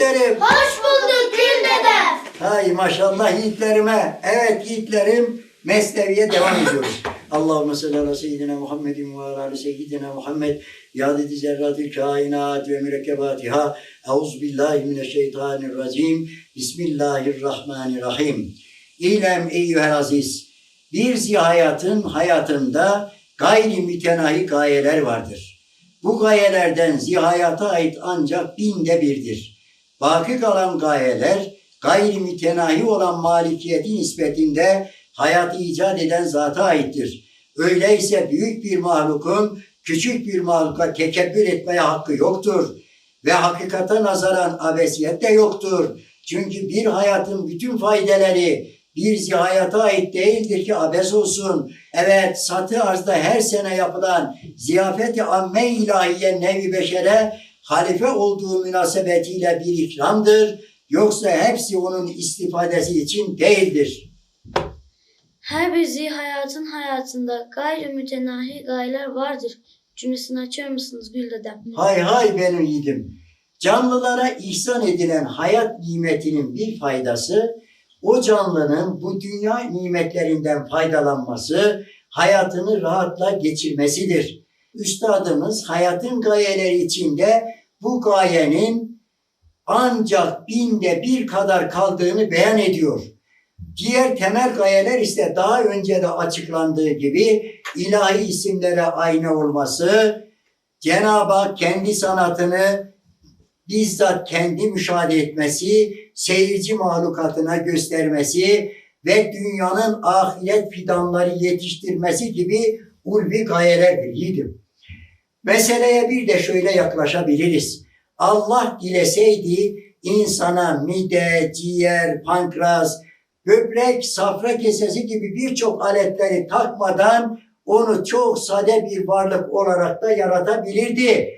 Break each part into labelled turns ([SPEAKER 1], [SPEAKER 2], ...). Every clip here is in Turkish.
[SPEAKER 1] yiğitlerim.
[SPEAKER 2] Hoş bulduk Gül dede.
[SPEAKER 1] Hay maşallah yiğitlerime. Evet yiğitlerim mesneviye devam ediyoruz. Allahümme salli ala seyyidina Muhammedin ve ala seyyidina Muhammed. Ya dedi zerratil kainat ve mürekkebatiha. Euzu billahi mineşşeytanirracim. Bismillahirrahmanirrahim. İlem eyyühel aziz. Bir zihayatın hayatında gayri mütenahi gayeler vardır. Bu gayelerden zihayata ait ancak binde birdir. Baki kalan gayeler gayri mütenahi olan malikiyeti nispetinde hayatı icat eden zata aittir. Öyleyse büyük bir mahlukun küçük bir mahluka tekebbür etmeye hakkı yoktur. Ve hakikate nazaran abesiyet de yoktur. Çünkü bir hayatın bütün faydeleri bir zihayata ait değildir ki abes olsun. Evet satı arzda her sene yapılan ziyafeti amme ilahiye nevi beşere halife olduğu münasebetiyle bir ikramdır. Yoksa hepsi onun istifadesi için değildir.
[SPEAKER 2] Her bir zihayatın hayatında gayri mütenahi gayeler vardır. Cümlesini açıyor musunuz Gül dedem?
[SPEAKER 1] Hay hay benim yiğidim. Canlılara ihsan edilen hayat nimetinin bir faydası, o canlının bu dünya nimetlerinden faydalanması, hayatını rahatla geçirmesidir. Üstadımız hayatın gayeleri içinde bu gayenin ancak binde bir kadar kaldığını beyan ediyor. Diğer temel gayeler ise daha önce de açıklandığı gibi ilahi isimlere ayna olması, Cenab-ı Hak kendi sanatını bizzat kendi müşahede etmesi, seyirci mahlukatına göstermesi ve dünyanın ahiret fidanları yetiştirmesi gibi ulvi gayelerdir yiğidim. Meseleye bir de şöyle yaklaşabiliriz. Allah dileseydi insana mide, ciğer, pankreas, böbrek, safra kesesi gibi birçok aletleri takmadan onu çok sade bir varlık olarak da yaratabilirdi.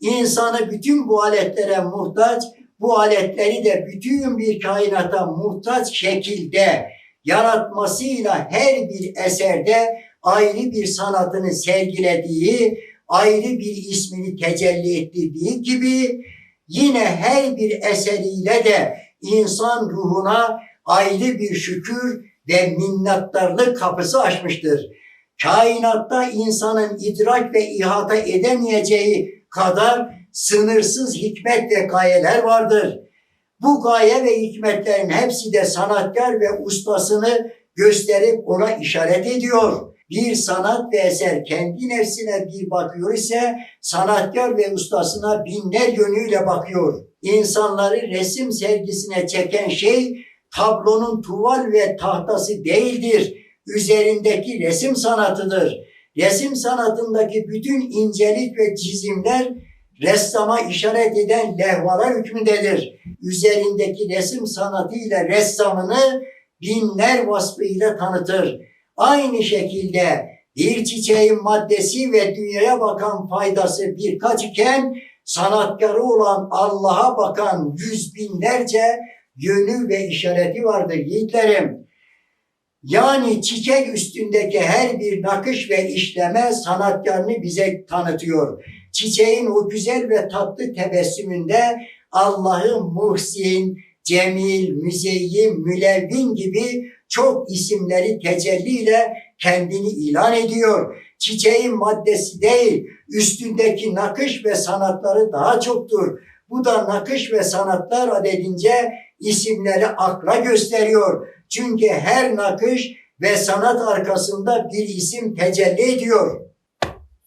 [SPEAKER 1] İnsanı bütün bu aletlere muhtaç, bu aletleri de bütün bir kainata muhtaç şekilde yaratmasıyla her bir eserde ayrı bir sanatını sergilediği, ayrı bir ismini tecelli ettirdiği gibi yine her bir eseriyle de insan ruhuna ayrı bir şükür ve minnettarlık kapısı açmıştır. Kainatta insanın idrak ve ihata edemeyeceği kadar sınırsız hikmet ve gayeler vardır. Bu gaye ve hikmetlerin hepsi de sanatkar ve ustasını gösterip ona işaret ediyor. Bir sanat ve eser kendi nefsine bir bakıyor ise sanatkar ve ustasına binler yönüyle bakıyor. İnsanları resim sergisine çeken şey tablonun tuval ve tahtası değildir. Üzerindeki resim sanatıdır. Resim sanatındaki bütün incelik ve çizimler ressama işaret eden levhalar hükmündedir. Üzerindeki resim sanatıyla ressamını binler vasfıyla tanıtır. Aynı şekilde bir çiçeğin maddesi ve dünyaya bakan faydası birkaç iken sanatkarı olan Allah'a bakan yüz binlerce yönü ve işareti vardır yiğitlerim. Yani çiçek üstündeki her bir nakış ve işleme sanatkarını bize tanıtıyor. Çiçeğin o güzel ve tatlı tebessümünde Allah'ı Muhsin, Cemil, Müzeyyin, Mülevvin gibi çok isimleri tecelliyle kendini ilan ediyor. Çiçeğin maddesi değil, üstündeki nakış ve sanatları daha çoktur. Bu da nakış ve sanatlar adedince isimleri akla gösteriyor. Çünkü her nakış ve sanat arkasında bir isim tecelli ediyor.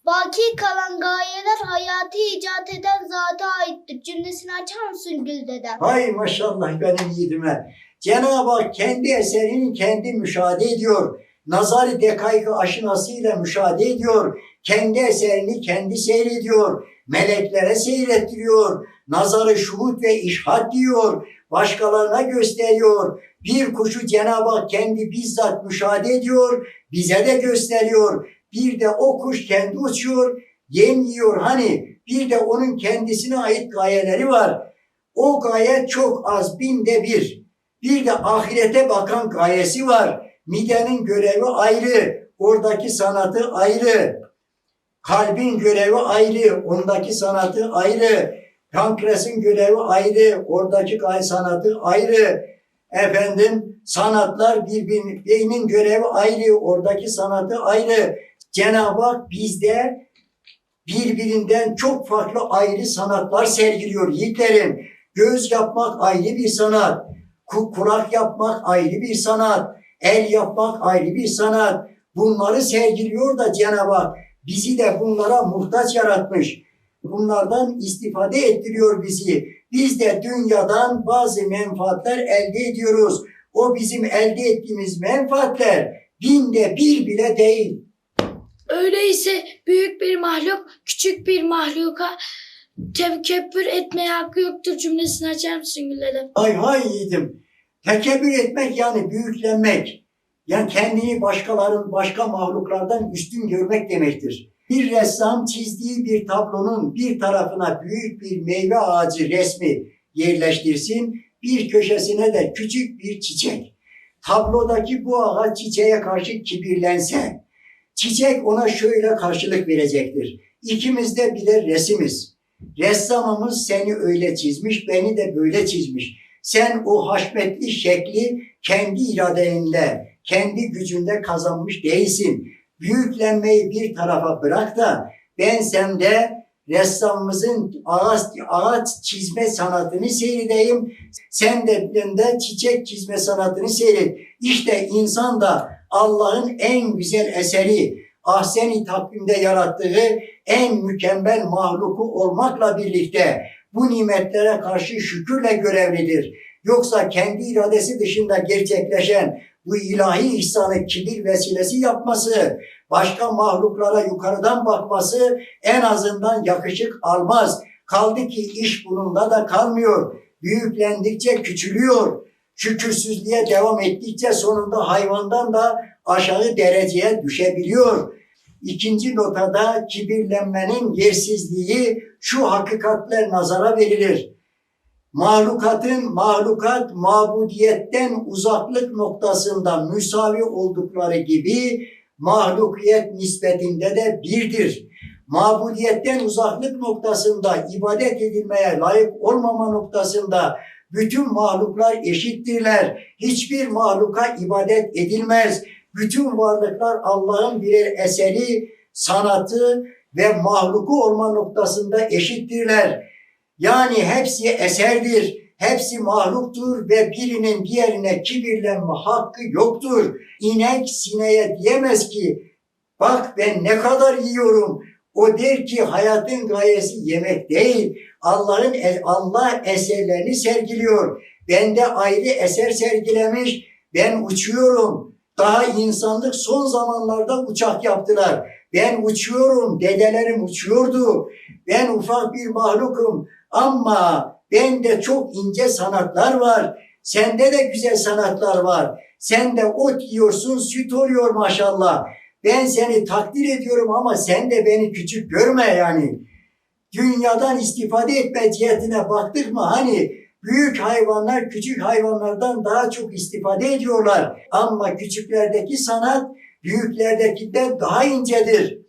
[SPEAKER 3] Baki kalan gayeler hayatı icat eden zata aittir. Cümlesini açar mısın Gül dedem?
[SPEAKER 1] Hay maşallah benim yiğidime. Cenab-ı Hak kendi eserini kendi müşahede ediyor. Nazar-ı dekayı aşinasıyla müşahede ediyor. Kendi eserini kendi seyrediyor. Meleklere seyrettiriyor. Nazarı şuhut ve işhat diyor. Başkalarına gösteriyor. Bir kuşu Cenab-ı Hak kendi bizzat müşahede ediyor. Bize de gösteriyor. Bir de o kuş kendi uçuyor. Yem yiyor. Hani bir de onun kendisine ait gayeleri var. O gaye çok az binde bir. Bir de ahirete bakan gayesi var. Midenin görevi ayrı. Oradaki sanatı ayrı. Kalbin görevi ayrı. Ondaki sanatı ayrı. Pankreasın görevi ayrı, oradaki gay sanatı ayrı. Efendim sanatlar birbirinin, beynin görevi ayrı, oradaki sanatı ayrı. Cenab-ı Hak bizde birbirinden çok farklı ayrı sanatlar sergiliyor yiğitlerim. Göz yapmak ayrı bir sanat, ku- kulak yapmak ayrı bir sanat, el yapmak ayrı bir sanat. Bunları sergiliyor da Cenab-ı Hak bizi de bunlara muhtaç yaratmış. Bunlardan istifade ettiriyor bizi. Biz de dünyadan bazı menfaatler elde ediyoruz. O bizim elde ettiğimiz menfaatler binde bir bile değil.
[SPEAKER 2] Öyleyse büyük bir mahluk küçük bir mahluka tekebbür etmeye hakkı yoktur cümlesini açar mısın Gül dedem?
[SPEAKER 1] Hay hay yiğidim. Tekebbür etmek yani büyüklenmek. Yani kendini başkaların, başka mahluklardan üstün görmek demektir. Bir ressam çizdiği bir tablonun bir tarafına büyük bir meyve ağacı resmi yerleştirsin, bir köşesine de küçük bir çiçek. Tablodaki bu ağaç çiçeğe karşı kibirlense, çiçek ona şöyle karşılık verecektir. İkimiz de birer resimiz. Ressamımız seni öyle çizmiş, beni de böyle çizmiş. Sen o haşmetli şekli kendi iradenle, kendi gücünde kazanmış değilsin. Büyüklenmeyi bir tarafa bırak da ben sende ressamımızın ağaç, ağaç çizme sanatını seyredeyim. Sen de bende çiçek çizme sanatını seyret. İşte insan da Allah'ın en güzel eseri, ahseni takvimde yarattığı en mükemmel mahluku olmakla birlikte bu nimetlere karşı şükürle görevlidir. Yoksa kendi iradesi dışında gerçekleşen bu ilahi ihsanı kibir vesilesi yapması, başka mahluklara yukarıdan bakması en azından yakışık almaz. Kaldı ki iş bununla da kalmıyor. Büyüklendikçe küçülüyor. Şükürsüzlüğe devam ettikçe sonunda hayvandan da aşağı dereceye düşebiliyor. İkinci notada kibirlenmenin yersizliği şu hakikatler nazara verilir. Mahlukatın mahlukat mabudiyetten uzaklık noktasında müsavi oldukları gibi mahlukiyet nispetinde de birdir. Mabudiyetten uzaklık noktasında ibadet edilmeye layık olmama noktasında bütün mahluklar eşittirler. Hiçbir mahluka ibadet edilmez. Bütün varlıklar Allah'ın birer eseri, sanatı ve mahluku olma noktasında eşittirler. Yani hepsi eserdir, hepsi mahluktur ve birinin diğerine kibirlenme hakkı yoktur. İnek sineğe diyemez ki, bak ben ne kadar yiyorum. O der ki hayatın gayesi yemek değil. Allah'ın Allah eserlerini sergiliyor. Bende ayrı eser sergilemiş. Ben uçuyorum. Daha insanlık son zamanlarda uçak yaptılar. Ben uçuyorum. Dedelerim uçuyordu. Ben ufak bir mahlukum. Ama bende çok ince sanatlar var. Sende de güzel sanatlar var. Sen de ot yiyorsun, süt oluyor maşallah. Ben seni takdir ediyorum ama sen de beni küçük görme yani. Dünyadan istifade etme cihetine baktık mı hani büyük hayvanlar küçük hayvanlardan daha çok istifade ediyorlar. Ama küçüklerdeki sanat büyüklerdekinden daha incedir.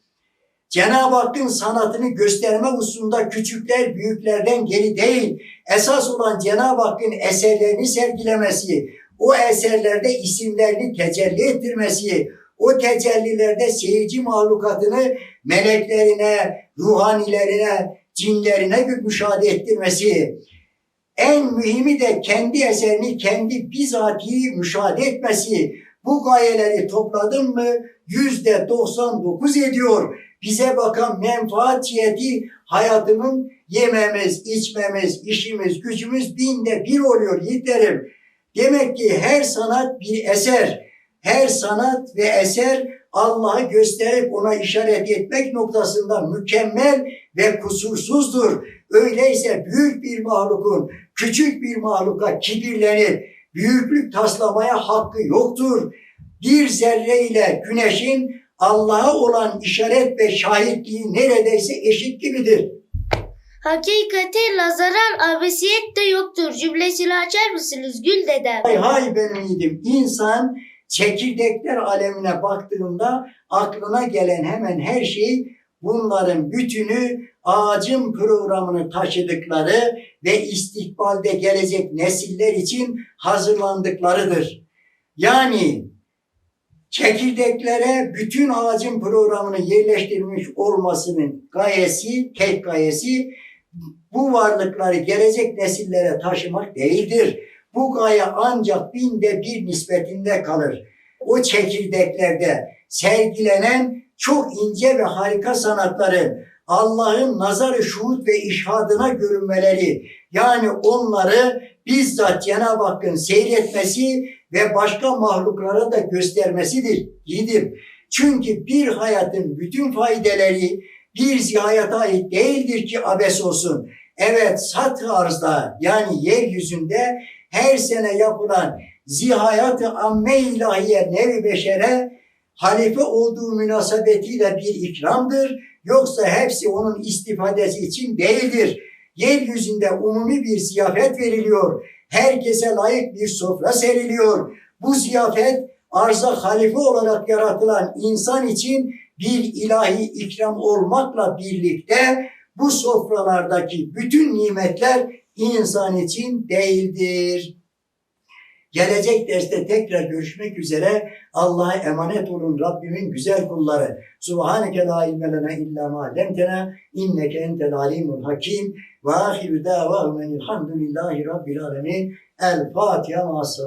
[SPEAKER 1] Cenab-ı Hakk'ın sanatını gösterme hususunda küçükler büyüklerden geri değil. Esas olan Cenab-ı Hakk'ın eserlerini sergilemesi, o eserlerde isimlerini tecelli ettirmesi, o tecellilerde seyirci mahlukatını meleklerine, ruhanilerine, cinlerine müşahede ettirmesi. En mühimi de kendi eserini kendi bizatihi müşahede etmesi. Bu gayeleri topladın mı yüzde 99 ediyor. Bize bakan menfaat ciheti hayatımın yememiz, içmemiz, işimiz, gücümüz binde bir oluyor yiğitlerim. Demek ki her sanat bir eser. Her sanat ve eser Allah'ı gösterip ona işaret etmek noktasında mükemmel ve kusursuzdur. Öyleyse büyük bir mahlukun küçük bir mahluka kibirlenip büyüklük taslamaya hakkı yoktur. Bir zerre ile güneşin Allah'a olan işaret ve şahitliği neredeyse eşit gibidir.
[SPEAKER 3] Hakikate zarar abesiyet de yoktur. Cümlesini açar mısınız Gül dedem?
[SPEAKER 1] Hay hay benim yiğidim. İnsan çekirdekler alemine baktığında aklına gelen hemen her şey bunların bütünü ağacın programını taşıdıkları ve istikbalde gelecek nesiller için hazırlandıklarıdır. Yani çekirdeklere bütün ağacın programını yerleştirilmiş olmasının gayesi, tek gayesi bu varlıkları gelecek nesillere taşımak değildir. Bu gaye ancak binde bir nispetinde kalır. O çekirdeklerde sergilenen çok ince ve harika sanatların Allah'ın nazarı şuhut ve işhadına görünmeleri yani onları bizzat Cenab-ı Hakk'ın seyretmesi ve başka mahluklara da göstermesidir. İyidir. Çünkü bir hayatın bütün faydeleri bir zihayata ait değildir ki abes olsun. Evet sat arzda yani yeryüzünde her sene yapılan zihayat-ı amme ilahiye nevi beşere halife olduğu münasebetiyle bir ikramdır. Yoksa hepsi onun istifadesi için değildir. Yeryüzünde umumi bir ziyafet veriliyor. Herkese layık bir sofra seriliyor. Bu ziyafet arza halife olarak yaratılan insan için bir ilahi ikram olmakla birlikte bu sofralardaki bütün nimetler insan için değildir. Gelecek derste tekrar görüşmek üzere. Allah'a emanet olun Rabbimin güzel kulları. Subhaneke la ilme lena illa ma allamtena inneke entel alimul hakim ve ahiru davahum enilhamdülillahi rabbil alemin. El Fatiha ma'as.